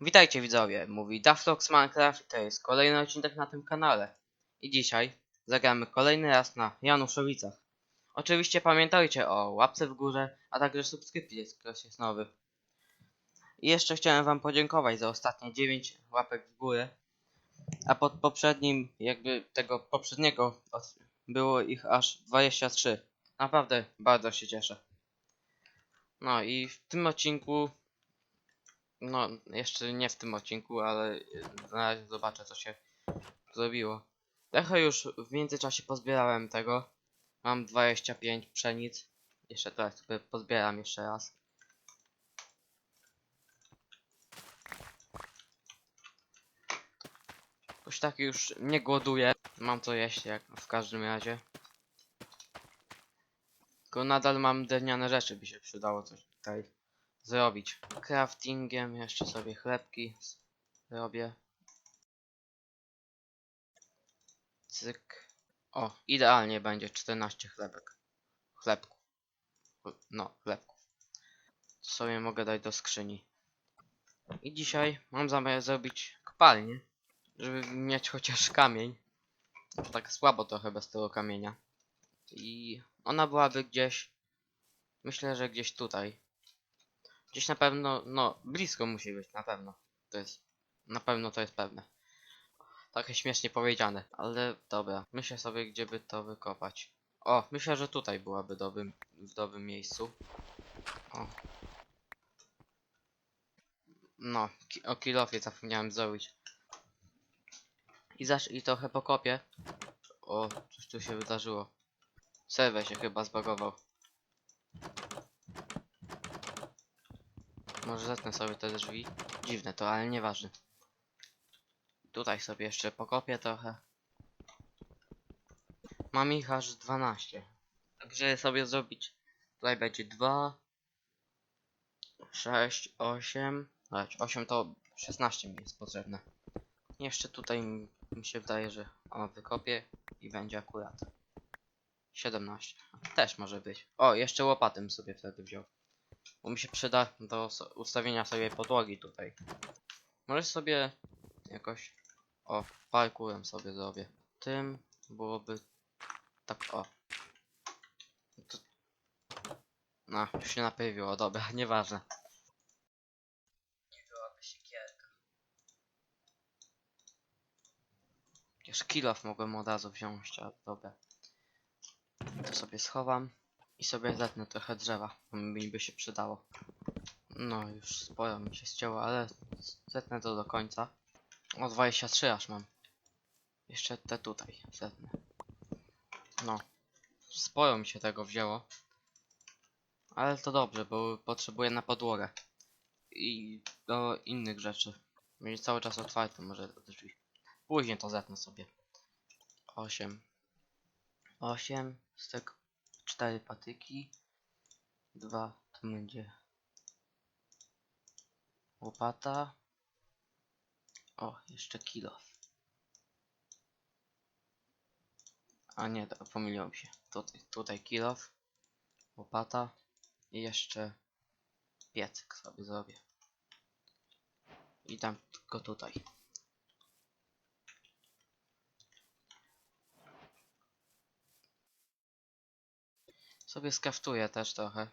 Witajcie widzowie, mówi Daflox Minecraft i to jest kolejny odcinek na tym kanale. I dzisiaj zagramy kolejny raz na Januszowicach. Oczywiście pamiętajcie o łapce w górze, a także subskrypcji, ktoś jest nowy. I jeszcze chciałem wam podziękować za ostatnie 9 łapek w górę. A pod poprzednim, jakby tego poprzedniego, było ich aż 23. Naprawdę bardzo się cieszę. No i w tym odcinku no, jeszcze nie w tym odcinku, ale na razie zobaczę co się zrobiło. Trochę już w międzyczasie pozbierałem tego. Mam 25 pszenic. Jeszcze teraz sobie pozbieram jeszcze raz. Już tak już nie głoduję. Mam co jeść jak w każdym razie. Tylko nadal mam drewniane rzeczy, by się przydało coś tutaj zrobić. Craftingiem jeszcze sobie chlebki robię. Cyk. O, idealnie będzie 14 chlebek. Chlebków. Ch- No, chlebków. To sobie mogę dać do skrzyni. I dzisiaj mam zamiar zrobić kopalnię, żeby mieć chociaż kamień. Tak słabo trochę bez tego kamienia. I ona byłaby gdzieś, myślę, że gdzieś tutaj. Gdzieś na pewno, no, blisko musi być, na pewno. To jest, na pewno to jest pewne. Trochę śmiesznie powiedziane, ale dobra. Myślę sobie, gdzie by to wykopać. O, myślę, że tutaj byłaby dobrym, w dobrym miejscu. O. No, ki o kilofie zapomniałem zrobić. I zaś i trochę pokopię. O, coś tu się wydarzyło. Serwer się chyba zbagował. Może zetnę sobie te drzwi. Dziwne to, ale nieważne. Tutaj sobie jeszcze pokopię trochę. Mam ich aż 12. Także sobie zrobić. Tutaj będzie 2, 6, 8. Lecz 8 to 16 mi jest potrzebne. Jeszcze tutaj mi się wydaje, że o wykopię i będzie akurat 17. Też może być. O, jeszcze łopatę sobie wtedy wziął. Bo mi się przyda do ustawienia sobie podłogi tutaj. Może sobie jakoś... O, parkurem sobie zrobię. Tym byłoby... Tak, o. To... No, już się naprawiło, dobra, nieważne. Nie byłaby siekierka. Już kilof mogłem od razu wziąć, a dobra. To sobie schowam. I sobie zetnę trochę drzewa, bo mi by się przydało. No, już sporo mi się ścięło, ale zetnę to do końca. O, 23 aż mam. Jeszcze te tutaj zetnę. No, sporo mi się tego wzięło. Ale to dobrze, bo potrzebuję na podłogę. I do innych rzeczy. Będzie cały czas otwarte, może drzwi. Później to zetnę sobie. 8. 8 z tego cztery patyki. Dwa to będzie łopata. O, jeszcze kilo. A nie, pomyliłem się. Tutaj, tutaj kilo. Łopata. I jeszcze piecyk sobie zrobię. I dam go tutaj. Sobie skaftuję też trochę.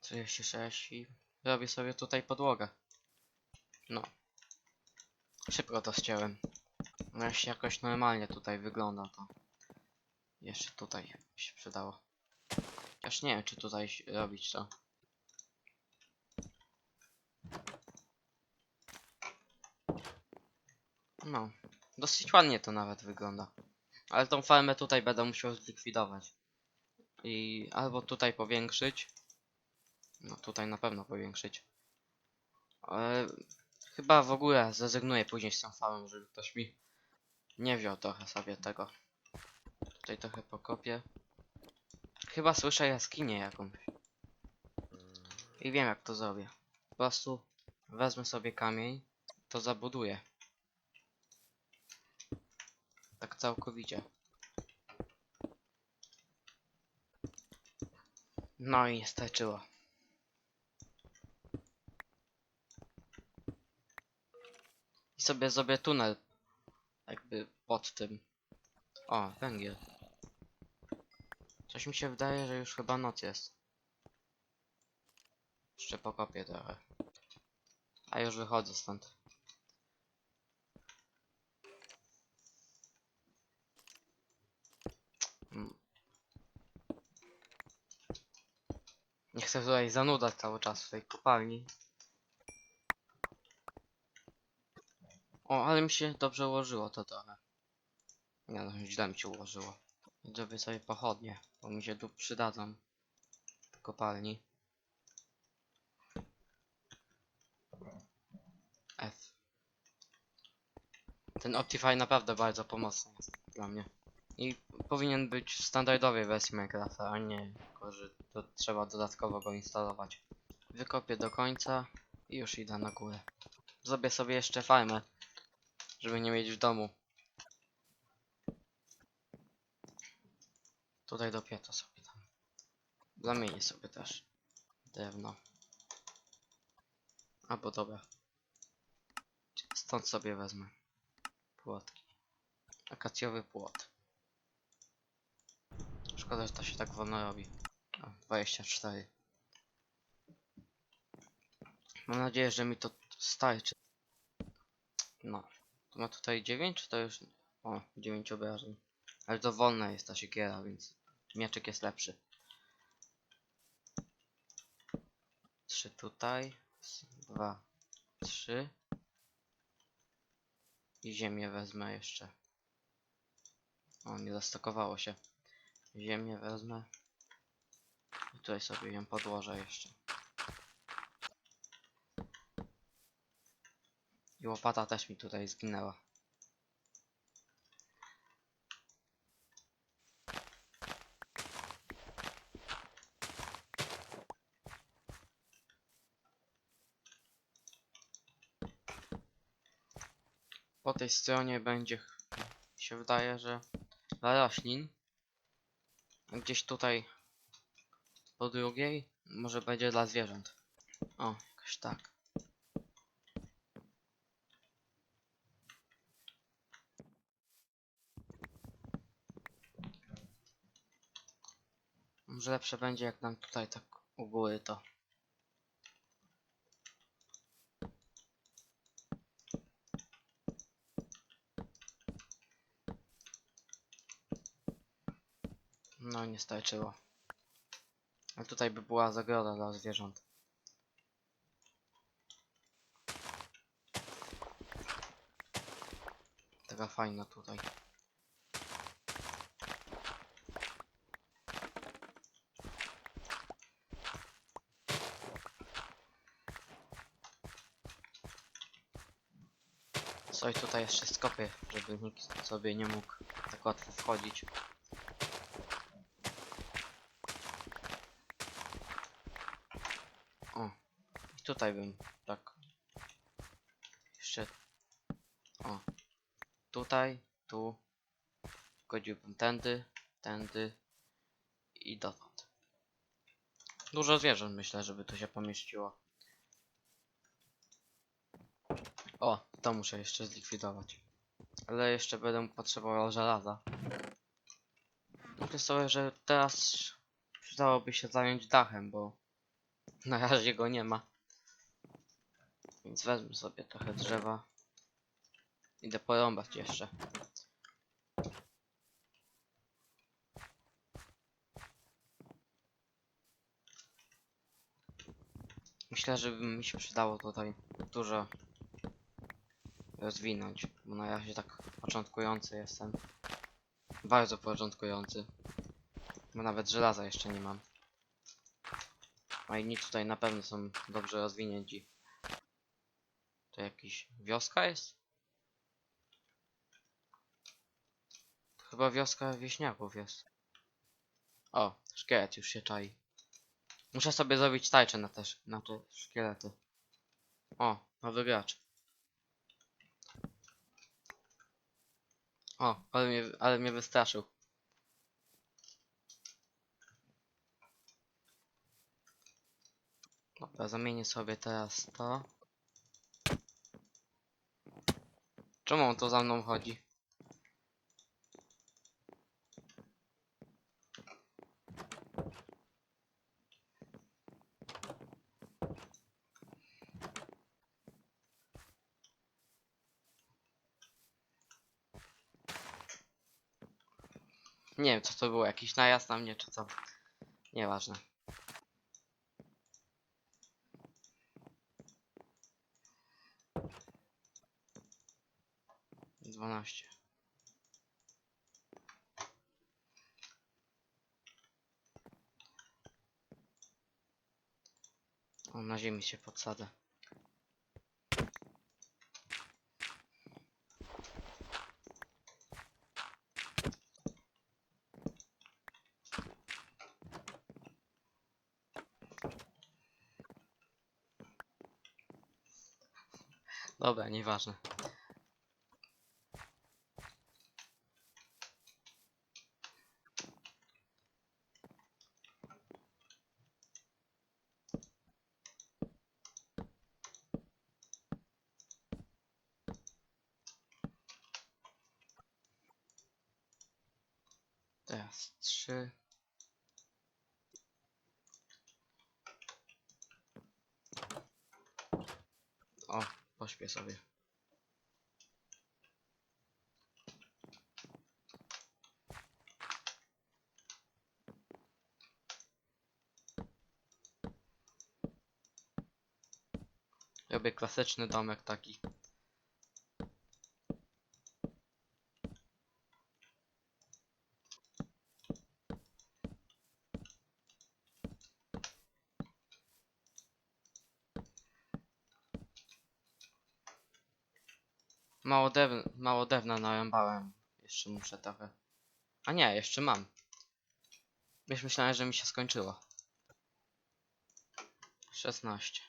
36 i robię sobie tutaj podłogę. No. Szybko to ścięłem. No jakoś normalnie tutaj wygląda to. Jeszcze tutaj się przydało. Chociaż nie wiem czy tutaj robić to. No. Dosyć ładnie to nawet wygląda. Ale tą farmę tutaj będę musiał zlikwidować. I albo tutaj powiększyć. No tutaj na pewno powiększyć. Ale chyba w ogóle zrezygnuję później z tą farmą, żeby ktoś mi nie wziął trochę sobie tego. Tutaj trochę pokopię. Chyba słyszę jaskinię jakąś. I wiem jak to zrobię. Po prostu wezmę sobie kamień, to zabuduję. Tak całkowicie. No i starczyło. I sobie zrobię tunel. Jakby pod tym. O, węgiel. Coś mi się wydaje, że już chyba noc jest. Jeszcze pokopię trochę. A już wychodzę stąd. Nie chcę tutaj zanudać cały czas w tej kopalni. O, ale mi się dobrze ułożyło to trochę. Nie no, źle mi się ułożyło. Zrobię sobie pochodnie, bo mi się tu przydadzą w kopalni. F. Ten Optify naprawdę bardzo pomocny jest dla mnie. I powinien być w standardowej wersji Minecrafta, a nie tylko, że to trzeba dodatkowo go instalować. Wykopię do końca i już idę na górę. Zrobię sobie jeszcze farmę, żeby nie mieć w domu. Tutaj dopiero to sobie tam. Zamienię sobie też drewno. Albo dobra. Stąd sobie wezmę płotki. Akacjowy płot. Szkoda, że to się tak wolno robi. O, 24. Mam nadzieję, że mi to starczy. No. To ma tutaj 9, czy to już... O, 9 obrażeń. Ale to wolna jest ta siekiera, więc mieczyk jest lepszy. 3 tutaj. 2, 3. I ziemię wezmę jeszcze. O, nie zastokowało się. Ziemię wezmę. I tutaj sobie ją podłożę jeszcze. I łopata też mi tutaj zginęła. Po tej stronie będzie, się wydaje, że dla roślin. Gdzieś tutaj po drugiej może będzie dla zwierząt. O, jakoś tak. Może lepsze będzie jak nam tutaj tak u góry to. No nie starczyło. A tutaj by była zagroda dla zwierząt. Taka fajna tutaj. Coś tutaj jeszcze skopię, żeby nikt sobie nie mógł tak łatwo wchodzić. O, i tutaj bym tak jeszcze o tutaj, tu godziłbym tędy, tędy i dotąd. Dużo zwierząt myślę, żeby to się pomieściło. O, to muszę jeszcze zlikwidować. Ale jeszcze będę potrzebował żelaza. Myślę sobie, że teraz przydałoby się zająć dachem, bo na razie go nie ma. Więc wezmę sobie trochę drzewa. Idę porąbać jeszcze. Myślę, że by mi się przydało tutaj dużo rozwinąć, bo na razie tak początkujący jestem. Bardzo początkujący. Bo nawet żelaza jeszcze nie mam. A inni tutaj na pewno są dobrze rozwinięci. To jakiś wioska jest? To chyba wioska wieśniaków jest. O, szkielet już się czai. Muszę sobie zrobić tajcze na te, na te szkielety. O, nowy gracz. O, ale mnie, ale mnie wystraszył. Dobra, zamienię sobie teraz to. Czemu on tu za mną chodzi? Nie wiem co to było, jakiś najazd na mnie czy co. Nieważne. Dwanaście. O, na ziemi się podsadzę. Dobra, nieważne. Teraz trzy. O, pośpię sobie. Robię klasyczny domek taki. Mało, dew mało dewna narąbałem. Jeszcze muszę trochę. A nie, jeszcze mam. Już myślałem, że mi się skończyło. 16.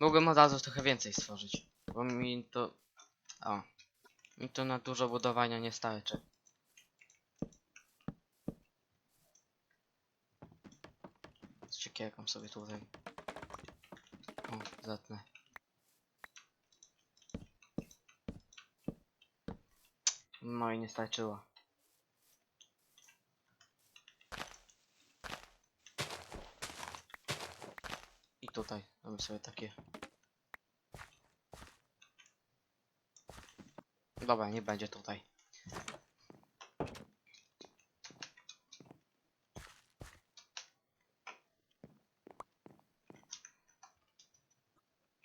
Mogłem od razu trochę więcej stworzyć. Bo mi to... O. Mi to na dużo budowania nie starczy. Z ciekierką sobie tutaj. O, zatnę. No i nie starczyło. I tutaj mamy sobie takie. Dobra, nie będzie tutaj.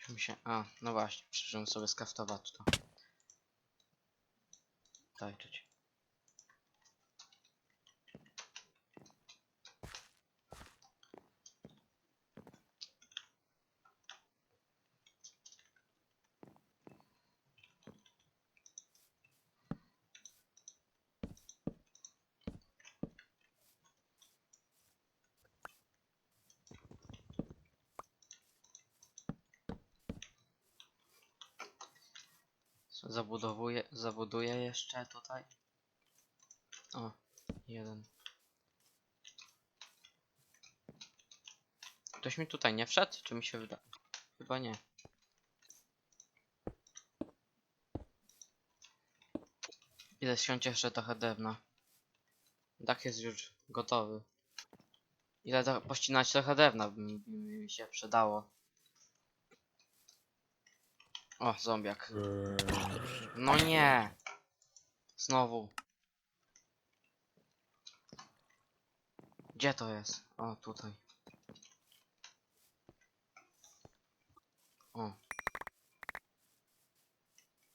Już mi się... A, no właśnie, przyszedłem sobie skaftować to. Zabudowuję, zabuduję jeszcze tutaj. O, jeden. Ktoś mi tutaj nie wszedł? Czy mi się wyda? Chyba nie. Idę ściąć jeszcze trochę drewna. Dach jest już gotowy. Ile to pościnać trochę drewna by mi, by mi się przydało. O, zombiak. No nie! Znowu. Gdzie to jest? O, tutaj. O.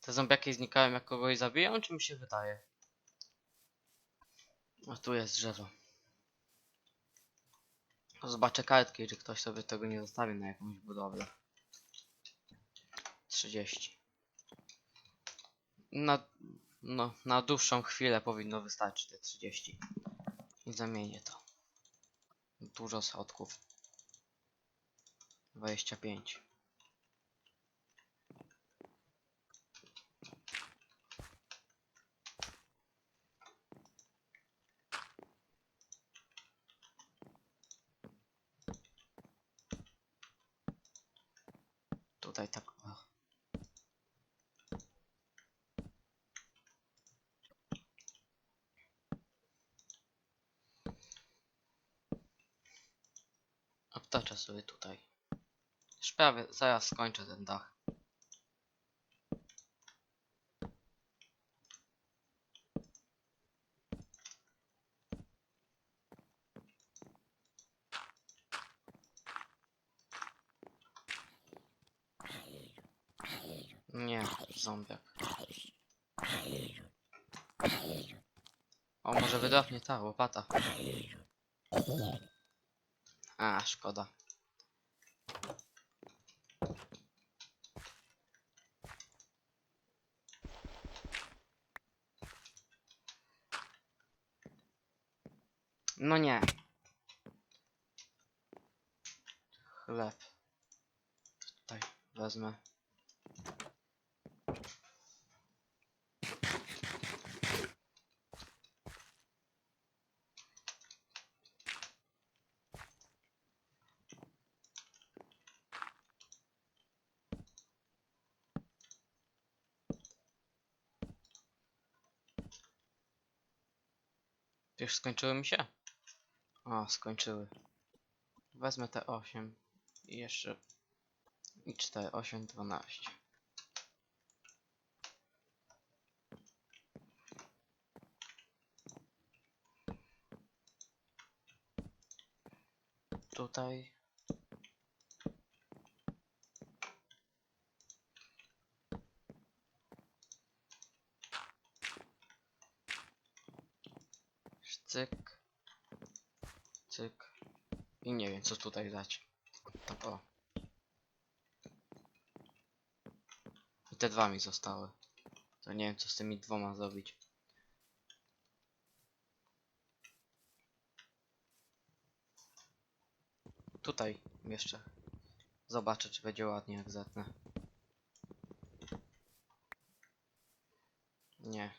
Te zombiaki znikają jak kogoś zabiją, czy mi się wydaje? O, tu jest drzewo. Zobaczę kartki, czy ktoś sobie tego nie zostawi na jakąś budowlę. 30. Na, no, na dłuższą chwilę powinno wystarczyć te 30. I zamienię to. Dużo schodków. 25. tutaj tak. O. Obtoczę sobie tutaj. Już prawie zaraz skończę ten dach. Nie, zombiak. O, może wydохnie ta łopata. A, szkoda. No nie. Chleb. Tutaj wezmę. Już skończyły mi się? O, skończyły. Wezmę te 8 i jeszcze i 4, 8, 12. Tutaj cyk, cyk i nie wiem co tutaj dać. Tak o. I te dwa mi zostały. To nie wiem co z tymi dwoma zrobić. Tutaj jeszcze. Zobaczę czy będzie ładnie jak zetnę. Nie.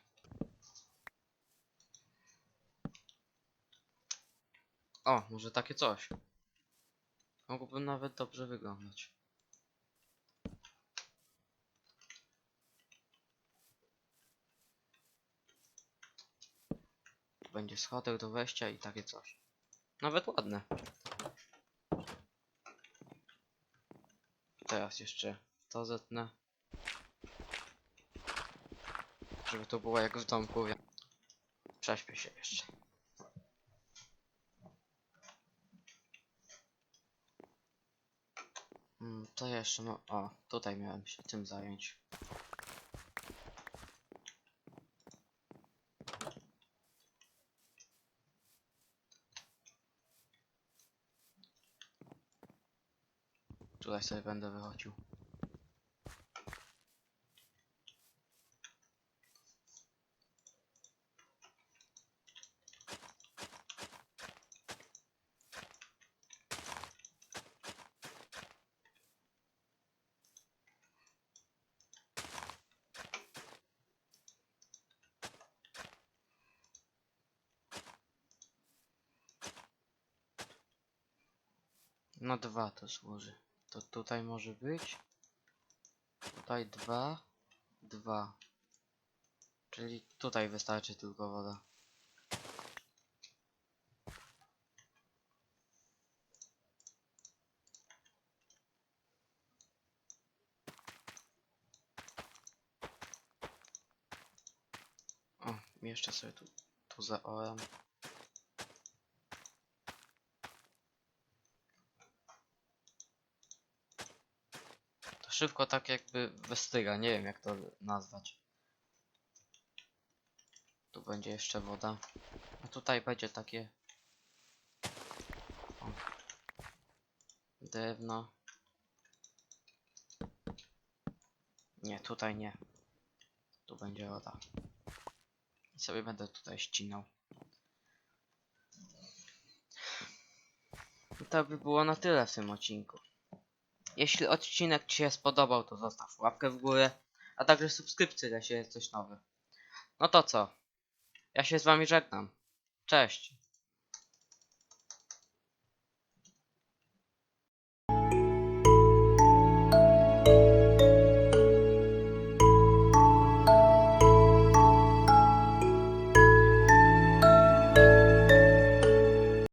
O, może takie coś. Mogłoby nawet dobrze wyglądać. Będzie schodek do wejścia i takie coś. Nawet ładne. Teraz jeszcze to zetnę. Żeby to było jak w domku. Prześpię się jeszcze. To jeszcze no. O, tutaj miałem się tym zająć. Tutaj sobie będę wychodził. No dwa to złoży. To tutaj może być. Tutaj dwa. Dwa. Czyli tutaj wystarczy tylko woda. O, jeszcze sobie tu, tu zaoram. Szybko tak jakby wystyga, nie wiem jak to nazwać. Tu będzie jeszcze woda. A tutaj będzie takie... O. Drewno. Nie, tutaj nie. Tu będzie woda. I sobie będę tutaj ścinał. I to by było na tyle w tym odcinku. Jeśli odcinek Ci się spodobał, to zostaw łapkę w górę, a także subskrypcję, jeśli jest coś nowy. No to co? Ja się z Wami żegnam. Cześć.